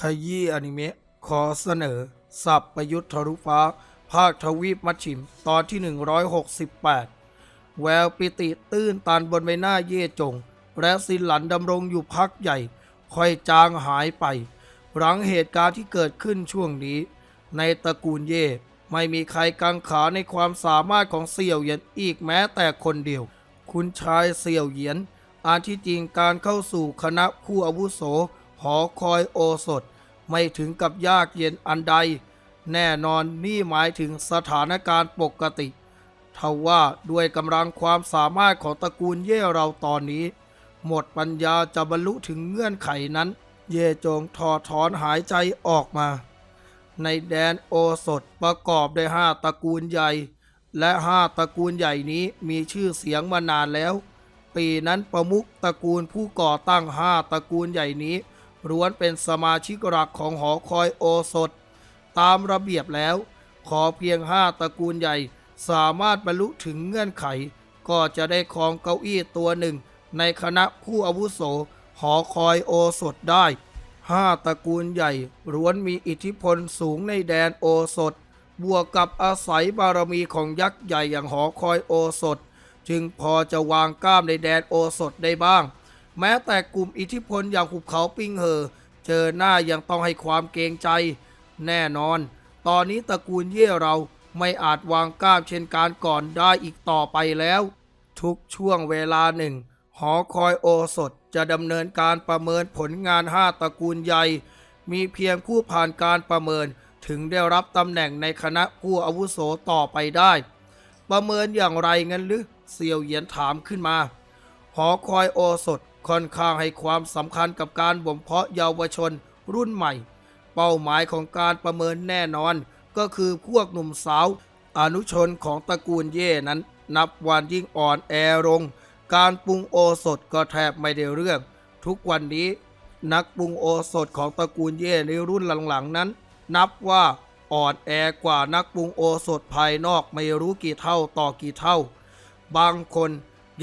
ขยี้อนิเมะขอเสนอ สับประยุทธ์ทะลุฟ้า ภาคทวีปมัชชิม ตอนที่ 168 แววปิติตื้นตันบนใบหน้าเย่จง และสินหลันดำรงอยู่พักใหญ่ ค่อยจางหายไป หลังเหตุการณ์ที่เกิดขึ้นช่วงนี้ ในตระกูลเย่ไม่มีใครกังขาในความสามารถของเสี่ยวเหยียนอีกแม้แต่คนเดียว คุณชายเสี่ยวเหยียนอันที่จริงการเข้าสู่คณะผู้อาวุโส หอคอยโอสถไม่ถึงกับยากเย็นอันใด แน่นอนนี่หมายถึงสถานการณ์ปกติทว่าด้วยกำลังความสามารถของตระกูลเย่เราตอนนี้ หมดปัญญาจะบรรลุถึงเงื่อนไขนั้น เย่จงถอดถอนหายใจออกมา ในแดนโอสถประกอบด้วยห้าตระกูลใหญ่ และห้าตระกูลใหญ่นี้มีชื่อเสียงมานานแล้ว ปีนั้นประมุขตระกูลผู้ก่อตั้งห้าตระกูลใหญ่นี้ ล้วนเป็นสมาชิกหลักของหอคอยโอสถ ตามระเบียบแล้ว ขอเพียงห้าตระกูลใหญ่ สามารถบรรลุถึงเงื่อนไข ก็จะได้ครองเก้าอี้ตัวหนึ่ง ในคณะผู้อาวุโส หอคอยโอสถได้ห้าตระกูลใหญ่ล้วนมีอิทธิพลสูงในแดนโอสถ บวกกับอาศัยบารมีของยักษ์ใหญ่อย่างหอคอยโอสถ จึงพอจะวางกล้ามในแดนโอสถได้บ้าง แม้แต่กลุ่มอิทธิพลอย่างหุบเขาปิงเหอ เจอหน้ายังต้องให้ความเกรงใจ แน่นอน ตอนนี้ตระกูลเย่เราไม่อาจวางกล้ามเช่นการก่อนได้อีกต่อไปแล้ว ทุกช่วงเวลาหนึ่ง หอคอยโอสถจะดำเนินการประเมินผลงานห้าตระกูลใหญ่ มีเพียงผู้ผ่านการประเมินถึงได้รับตำแหน่งในคณะผู้อาวุโสต่อไปได้ ประเมินอย่างไรงั้นหรือเซียวเหยียนถามขึ้นมา หอคอยโอสถ ค่อนข้างให้ความสำคัญกับการบ่มเพาะเยาวชนรุ่นใหม่ เป้าหมายของการประเมินแน่นอน ก็คือพวกหนุ่มสาว อนุชนของตระกูลเย่นั้น นับวันยิ่งอ่อนแอลงการปรุงโอสถก็แทบไม่ได้เรื่อง ทุกวันนี้นักปรุงโอสถของตระกูลเย่ในรุ่นหลังๆนั้น นับว่าอ่อนแอกว่านักปรุงโอสถภายนอกไม่รู้กี่เท่าต่อกี่เท่า บางคน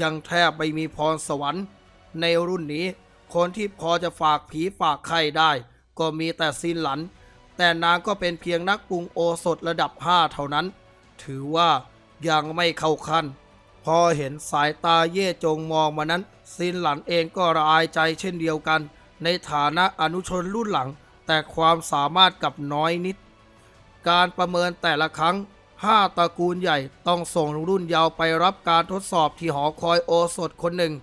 ยังแทบไม่มีพรสวรรค์ ในรุ่นนี้ คนที่พอจะฝากผีฝากไข่ได้ ก็มีแต่ซินหลัน แต่นางก็เป็นเพียงนักปรุงโอสถระดับ 5 เท่านั้น ถือว่ายังไม่เข้าขั้น พอเห็นสายตาเย่จงมองมานั้น ซินหลันเองก็ระอายใจเช่นเดียวกัน ในฐานะอนุชนรุ่นหลัง แต่ความสามารถกับน้อยนิด การประเมินแต่ละครั้ง5ตระกูลใหญ่ต้องส่งรุ่นยาวไปรับการทดสอบที่หอคอยโอสถคนหนึ่ง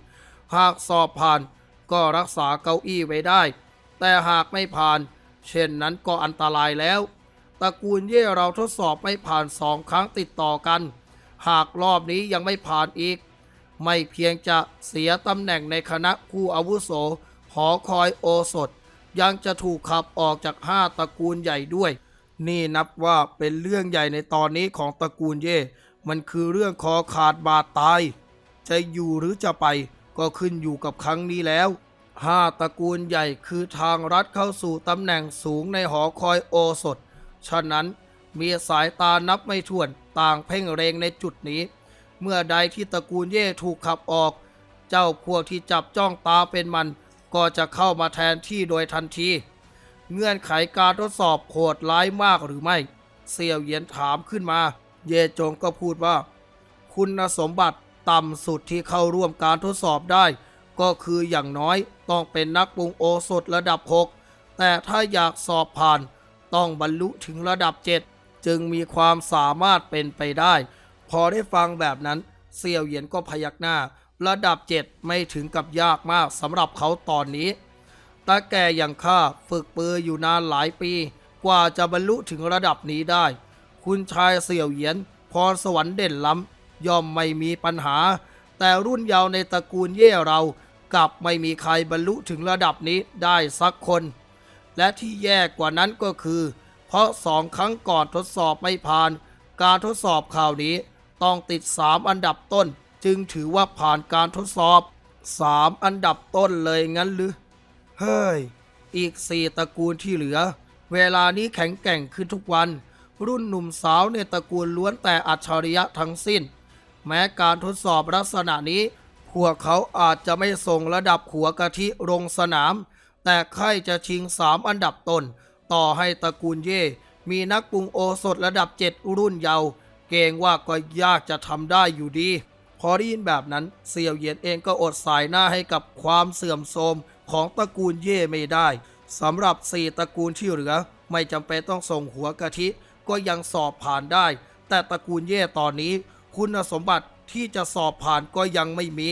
หากสอบผ่านก็รักษาเก้าอี้ไว้ได้ แต่หากไม่ผ่าน เช่นนั้นก็อันตรายแล้ว ตระกูลเย่เราทดสอบไม่ผ่านสองครั้งติดต่อกัน หากรอบนี้ยังไม่ผ่านอีก ไม่เพียงจะเสียตำแหน่งในคณะผู้อาวุโส หอคอยโอสถ ยังจะถูกขับออกจากห้าตระกูลใหญ่ด้วย นี่นับว่าเป็นเรื่องใหญ่ในตอนนี้ของตระกูลเย่ มันคือเรื่องคอขาดบาดตาย จะอยู่หรือจะไป ก็ขึ้นอยู่กับครั้งนี้แล้วห้าตระกูลใหญ่คือทางรัฐเข้าสู่ตำแหน่งสูงในหอคอยโอสถ ฉะนั้นมีสายตานับไม่ถ้วนต่างเพ่งเรงในจุดนี้ เมื่อใดที่ตระกูลเย่ถูกขับออก เจ้าพวกที่จับจ้องตาเป็นมัน ก็จะเข้ามาแทนที่โดยทันที เงื่อนไขการทดสอบโหดร้ายมากหรือไม่ เสี่ยวเยียนถามขึ้นมา เย่จงก็พูดว่า คุณสมบัติ ต่ำสุดที่เข้าร่วมการทดสอบได้ ก็คืออย่างน้อยต้องเป็นนักปรุงโอสถระดับ 6 แต่ถ้าอยากสอบผ่าน ต้องบรรลุถึงระดับ 7 จึงมีความสามารถเป็นไปได้ พอได้ฟังแบบนั้นเสี่ยวเหยียนก็พยักหน้า ระดับ 7 ไม่ถึงกับยากมากสำหรับเขาตอนนี้ตาแก่อย่างข้าฝึกปืออยู่นานหลายปี กว่าจะบรรลุถึงระดับนี้ได้ คุณชายเสี่ยวเหยียนพรสวรรค์เด่นล้ำ ย่อมไม่มีปัญหา แต่รุ่นเยาว์ในตระกูลเย่เรากลับไม่มีใครบรรลุถึงระดับนี้ได้สักคน และที่แย่กว่านั้นก็คือ เพราะสองครั้งก่อนทดสอบไม่ผ่าน การทดสอบข่าวนี้ต้องติด 3 อันดับต้น จึงถือว่าผ่านการทดสอบ 3 อันดับต้นเลยงั้นหรือเฮ้ยอีกสี่ตระกูลที่เหลือ เวลานี้แข็งแกร่งขึ้นทุกวัน รุ่นหนุ่มสาวในตระกูลล้วนแต่อัจฉริยะทั้งสิ้น แม้การทดสอบลักษณะนี้ พวกเขาอาจจะไม่ส่งระดับหัวกะทิลงสนาม แต่ใครจะชิงสามอันดับต้น ต่อให้ตระกูลเย่ มีนักปรุงโอสถระดับเจ็ดรุ่นเยาว์เกรงว่าก็ยากจะทำได้อยู่ดี พอได้ยินแบบนั้นเสี่ยวเหยียนเองก็อดสายหน้าให้กับความเสื่อมโทรมของตระกูลเย่ไม่ได้สำหรับสี่ตระกูลที่เหลือ ไม่จำเป็นต้องส่งหัวกะทิก็ยังสอบผ่านได้ แต่ตระกูลเย่ตอนนี้ คุณสมบัติที่จะสอบผ่านก็ยังไม่มี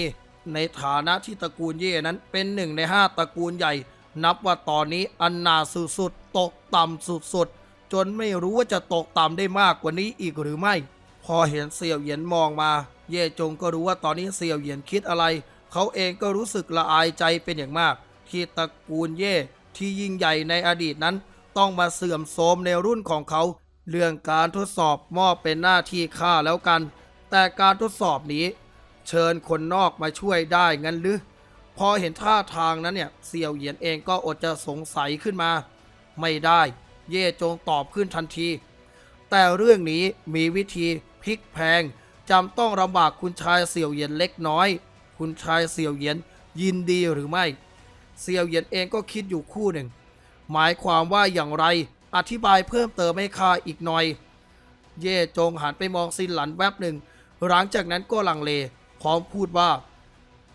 ในฐานะที่ตระกูลเย่นั้นเป็นหนึ่งในห้าตระกูลใหญ่ นับว่าตอนนี้อันนาสุดๆตกต่ำสุดๆจนไม่รู้ว่าจะตกต่ำได้มากกว่านี้อีกหรือไม่ พอเห็นเสี่ยวเหยียนมองมา เย่จงก็รู้ว่าตอนนี้เสี่ยวเหยียนคิดอะไร เขาเองก็รู้สึกละอายใจเป็นอย่างมาก ที่ตระกูลเย่ที่ยิ่งใหญ่ในอดีตนั้น ต้องมาเสื่อมโทรมในรุ่นของเขา เรื่องการทดสอบมอบเป็นหน้าที่ข้าแล้วกัน แต่การทดสอบนี้ เชิญคนนอกมาช่วยได้งั้นหรือ พอเห็นท่าทางนั้นเนี่ยเสี่ยวเหยียนเองก็อดจะสงสัยขึ้นมา ไม่ได้ เย่จงตอบขึ้นทันที แต่เรื่องนี้มีวิธีพลิกแพงจำต้องลำบากคุณชายเสี่ยวเหยียนเล็กน้อย คุณชายเสี่ยวเหยียนยินดีหรือไม่ เสี่ยวเหยียนเองก็คิดอยู่คู่หนึ่ง หมายความว่าอย่างไร อธิบายเพิ่มเติมให้ข้าอีกหน่อย เย่จงหันไปมองซินหลันแวบหนึ่ง หลังจากนั้นก็ลังเลพร้อมพูดว่า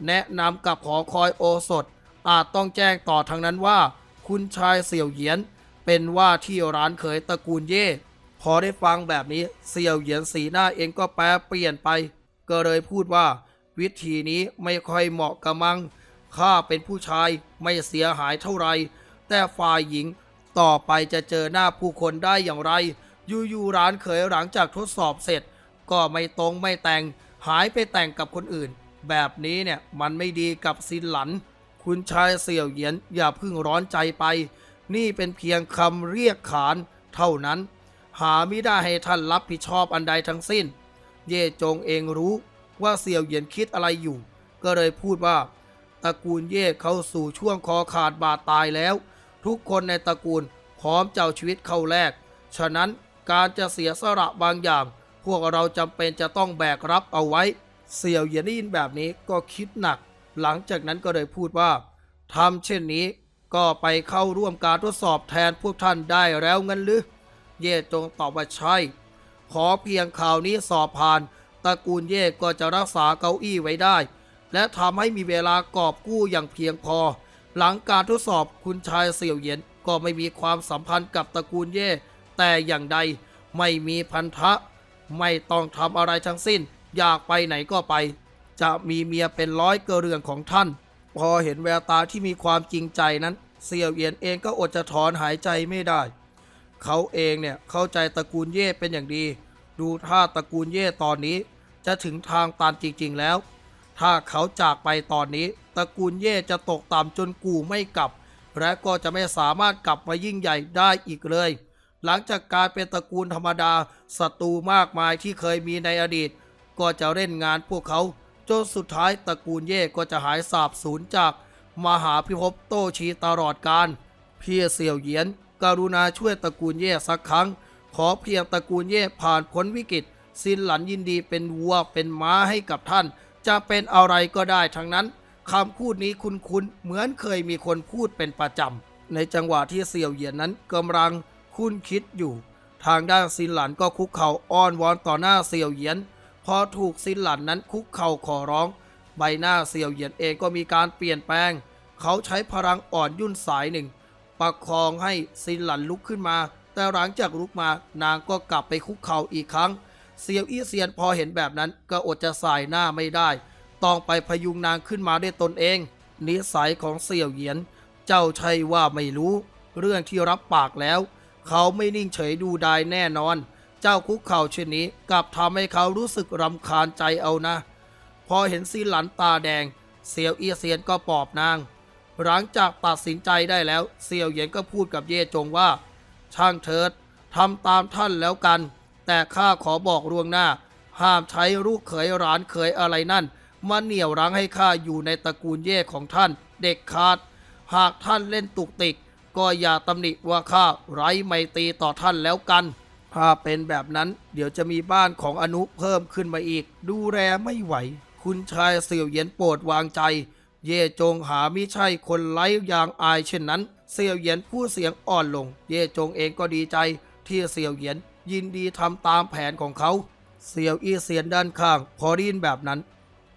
แนะนำกับหอคอยโอสถ อาจต้องแจ้งต่อทางนั้นว่า คุณชายเสี่ยวเหยียน เป็นว่าที่ร้านเขยตระกูลเย่พอได้ฟังแบบนี้เสี่ยวเหยียนสีหน้าเองก็แปรเปลี่ยนไป ก็เลยพูดว่า วิธีนี้ไม่ค่อยเหมาะกับมังข้าเป็นผู้ชายไม่เสียหายเท่าไร แต่ฝ่ายหญิงต่อไปจะเจอหน้าผู้คนได้อย่างไร อยู่ๆร้านเขยหลังจากทดสอบเสร็จ ก็ไม่ตรงไม่แต่งหายไปแต่งกับคนอื่น แบบนี้เนี่ยมันไม่ดีกับซินหลัน คุณชายเสี่ยวเหยียนอย่าพึ่งร้อนใจไป นี่เป็นเพียงคำเรียกขานเท่านั้น หาไม่ได้ให้ท่านรับผิดชอบอันใดทั้งสิ้น เย่จงเองรู้ว่าเสี่ยวเหยียนคิดอะไรอยู่ ก็เลยพูดว่าตระกูลเย่เข้าสู่ช่วงคอขาดบาดตายแล้ว ทุกคนในตระกูลพร้อมเจ้าชีวิตเข้าแลกฉะนั้นการจะเสียสละบางอย่าง วกเราจำเป็นจะต้องแบกรับเอาไว้ เสี่ยวเหยียนได้ยินแบบนี้ก็คิดหนัก หลังจากนั้นก็เลยพูดว่าทำเช่นนี้ก็ไปเข้าร่วมการทดสอบแทนพวกท่านได้แล้วงั้นหรือ เย่จงตอบว่าใช่ ขอเพียงข่าวนี้สอบผ่านตระกูลเย่ก็จะรักษาเก้าอี้ไว้ได้ และทำให้มีเวลากอบกู้อย่างเพียงพอ หลังการทดสอบคุณชายเสี่ยวเหยียนก็ไม่มีความสัมพันธ์กับตระกูลเย่แต่อย่างใดไม่มีพันธะ ไม่ต้องทำอะไรทั้งสิ้น อยากไปไหนก็ไป จะมีเมียเป็นร้อยเกเรือนของท่าน พอเห็นแววตาที่มีความจริงใจนั้น เสี่ยวเหยียนเองก็อดจะถอนหายใจไม่ได้ เขาเองเนี่ยเข้าใจตระกูลเย่เป็นอย่างดี ดูท่าตระกูลเย่ตอนนี้ จะถึงทางตันจริง ๆ แล้ว ถ้าเขาจากไปตอนนี้ ตระกูลเย่จะตกต่ำจนกูไม่กลับ และก็จะไม่สามารถกลับมายิ่งใหญ่ได้อีกเลย หลังจากการเป็นตระกูลธรรมดาศัตรูมากมายที่เคยมีในอดีต ก็จะเล่นงานพวกเขาจนสุดท้ายตระกูลเย่ก็จะหายสาบสูญจาก มหาพิภพโตชีตลอดการพี่เสี่ยวเหยียนกรุณาช่วยตระกูลเย่สักครั้ง ขอเพียงตระกูลเย่ผ่านพ้นวิกฤตสินหลันยินดีเป็นวัวเป็นม้าให้กับท่าน จะเป็นอะไรก็ได้ทั้งนั้นคำพูดนี้คุ้นๆเหมือนเคยมีคนพูดเป็นประจำในจังหวะที่เสี่ยวเหยียนนั้นกำลัง คุ้นคิดอยู่ ทางด้านซินหลันก็คุกเข่าอ้อนวอนต่อหน้าเสี่ยวเหยียน พอถูกซินหลันนั้นคุกเข่าขอร้อง ใบหน้าเสี่ยวเหยียนเองก็มีการเปลี่ยนแปลง เขาใช้พลังอ่อนยุ่นสายหนึ่งประคองให้ซินหลันลุกขึ้นมา แต่หลังจากลุกมานางก็กลับไปคุกเข่าอีกครั้ง เซียวอี้เซียนพอเห็นแบบนั้นก็อดจะสายหน้าไม่ได้ ต้องไปพยุงนางขึ้นมาด้วยตนเอง นิสัยของเสี่ยวเหยียน เจ้าใช่ว่าไม่รู้ เรื่องที่รับปากแล้ว เขาไม่นิ่งเฉยดูดายแน่นอน เจ้าคุกเข่าเช่นนี้กลับทำให้เขารู้สึกรำคาญใจเอานะ พอเห็นซินหลันตาแดงเซียวเอียเซียนก็ปลอบนาง หลังจากตัดสินใจได้แล้วเซียวเหยียนก็พูดกับเย่จงว่า ช่างเถิดทำตามท่านแล้วกัน แต่ข้าขอบอกล่วงหน้า ห้ามใช้ลูกเขยร้านเขยอะไรนั่นมาเหนี่ยวรั้งให้ข้าอยู่ในตระกูลเย่ของท่าน เด็กขาด หากท่านเล่นตุกติก ก็อย่าตำหนิว่าข้าไร้ไมตรีต่อท่านแล้วกัน ถ้าเป็นแบบนั้นเดี๋ยวจะมีบ้านของอนุเพิ่มขึ้นมาอีก ดูแลไม่ไหว คุณชายเสี่ยวเหยียนโปรดวางใจ เย่จงหาไมิใช่คนไร้ยางอายเช่นนั้น เสี่ยวเหยียนพูดเสียงอ่อนลง เย่จงเองก็ดีใจ ที่เสี่ยวเหยียนยินดีทำตามแผนของเขา เสี่ยวอี้เซียนด้านข้าง พอได้ยินแบบนั้น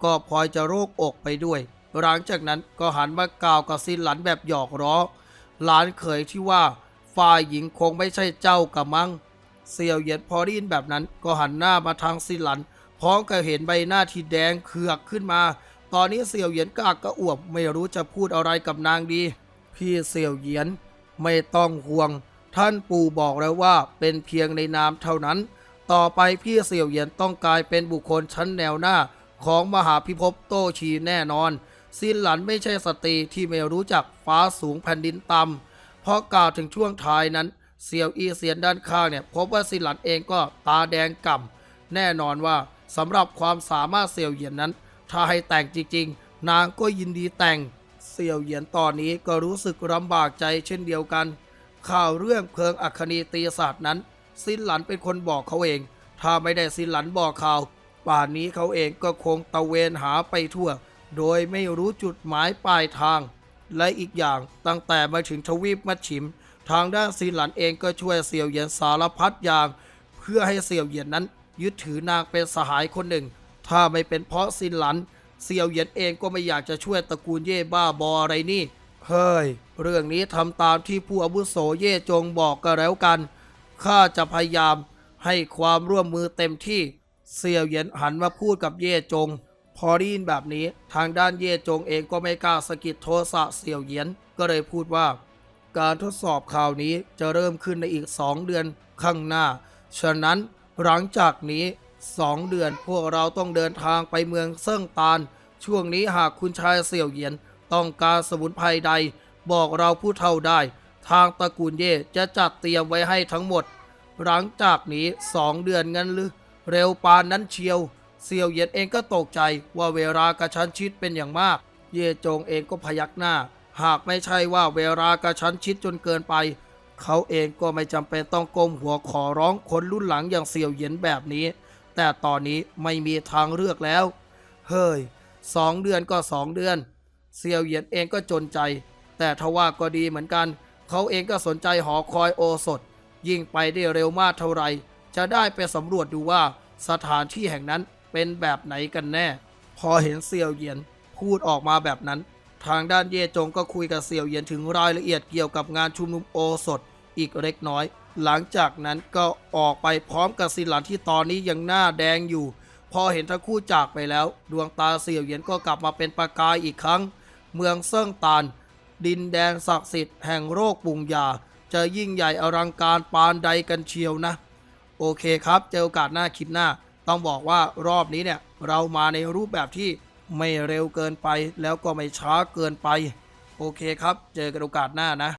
ก็พลอยจะโรคอกไปด้วย หลังจากนั้นก็หันมากล่าวกับซินหลันแบบหยอกล้อ หลานเขยที่ว่าฝ่ายหญิงคงไม่ใช่เจ้ากะมัง เสี่ยวเหยียนพอได้ยินแบบนั้น ก็หันหน้ามาทางซิหลัน พร้อมกับเห็นใบหน้าที่แดงเขือกขึ้นมา ตอนนี้เสี่ยวเหยียนกากกระอ่วมไม่รู้จะพูดอะไรกับนางดี พี่เสี่ยวเหยียนไม่ต้องห่วง ท่านปู่บอกแล้วว่าเป็นเพียงในนามเท่านั้น ต่อไปพี่เสี่ยวเหยียนต้องกลายเป็นบุคคลชั้นแนวหน้าของมหาพิภพโตชีแน่นอน ซินหลันไม่ใช่สตรีที่ไม่รู้จักฟ้าสูงแผ่นดินต่ำเพราะกล่าวถึงช่วงท้ายนั้นเสี่ยวอีเซียนด้านข้างเนี่ยพบว่าซินหลันเองก็ตาแดงก่ำแน่นอนว่าสำหรับความสามารถเสี่ยวเหยียนนั้น ถ้าให้แต่งจริงๆ นางก็ยินดีแต่งเสี่ยวเหยียนตอนนี้ก็รู้สึกลำบากใจเช่นเดียวกัน ข่าวเรื่องเพลิงอัคนีตีศาสตร์นั้นซินหลันเป็นคนบอกเขาเอง ถ้าไม่ได้ซินหลันบอกข่าว ป่านนี้เขาเองก็คงตะเวนหาไปทั่ว โดยไม่รู้จุดหมายปลายทาง และอีกอย่างตั้งแต่มาถึงทวีปมัดฉิม ทางด้านซินหลันเองก็ช่วยเสี่ยวเหยียนสารพัดอย่าง เพื่อให้เสี่ยวเหยียนนั้น ยึดถือนางเป็นสหายคนหนึ่ง ถ้าไม่เป็นเพราะซินหลันเสี่ยวเหยียนเองก็ไม่อยากจะช่วยตระกูลเย่บ้าบออะไรนี่ เฮ้ย เรื่องนี้ทำตามที่ผู้อาวุโสเย่จงบอกก็แล้วกัน ข้าจะพยายามให้ความร่วมมือเต็มที่ เสี่ยวเหยียนหันมาพูดกับเย่จง พอได้ยินแบบนี้ทางด้านเย่จงเองก็ไม่กล้าสะกิดโทสะเสี่ยวเยียนก็เลยพูดว่า การทดสอบข่าวนี้จะเริ่มขึ้นในอีกสองเดือนข้างหน้า ฉะนั้นหลังจากนี้สองเดือนพวกเราต้องเดินทางไปเมืองเซิ่งตาน ช่วงนี้หากคุณชายเสี่ยวเยียนต้องการสมุนไพรใด บอกเราผู้เท่าได้ ทางตระกูลเย่จะจัดเตรียมไว้ให้ทั้งหมด หลังจากนี้สองเดือนงั้นหรือ เร็วปานนั้นเชียว เสี่ยวเหยียนเองก็ตกใจว่าเวลากระชั้นชิดเป็นอย่างมาก เย่จงเองก็พยักหน้า หากไม่ใช่ว่าเวลากระชั้นชิดจนเกินไป เขาเองก็ไม่จำเป็นต้องก้มหัวขอร้องคนรุ่นหลังอย่างเสี่ยวเหยียนแบบนี้ แต่ตอนนี้ไม่มีทางเลือกแล้ว เฮ้ยสองเดือนก็สองเดือนเสี่ยวเหยียนเองก็จนใจ แต่ทว่าก็ดีเหมือนกัน เขาเองก็สนใจหอคอยโอสถ ยิ่งไปได้เร็วมากเท่าไหร่จะได้ไปสำรวจดูว่าสถานที่แห่งนั้น เป็นแบบไหนกันแน่ พอเห็นเสี่ยวเยียนพูดออกมาแบบนั้น ทางด้านเย่จงก็คุยกับเสี่ยวเยียนถึงรายละเอียดเกี่ยวกับงานชุมนุมโอสถอีกเล็กน้อย หลังจากนั้นก็ออกไปพร้อมกับซินหลันที่ตอนนี้ยังหน้าแดงอยู่ พอเห็นทั้งคู่จากไปแล้ว ดวงตาเสี่ยวเยียนก็กลับมาเป็นประกายอีกครั้ง เมืองเซิ่งตาน ดินแดนศักดิ์สิทธิ์แห่งโรคปุงยา จะยิ่งใหญ่อลังการปานใดกันเชียวนะ โอเคครับ เจอโอกาสหน้าคลิปหน้า ต้องบอกว่ารอบนี้เนี่ยเรามาในรูปแบบที่ไม่เร็วเกินไปแล้วก็ไม่ช้าเกินไป โอเคครับ เจอกันโอกาสหน้านะ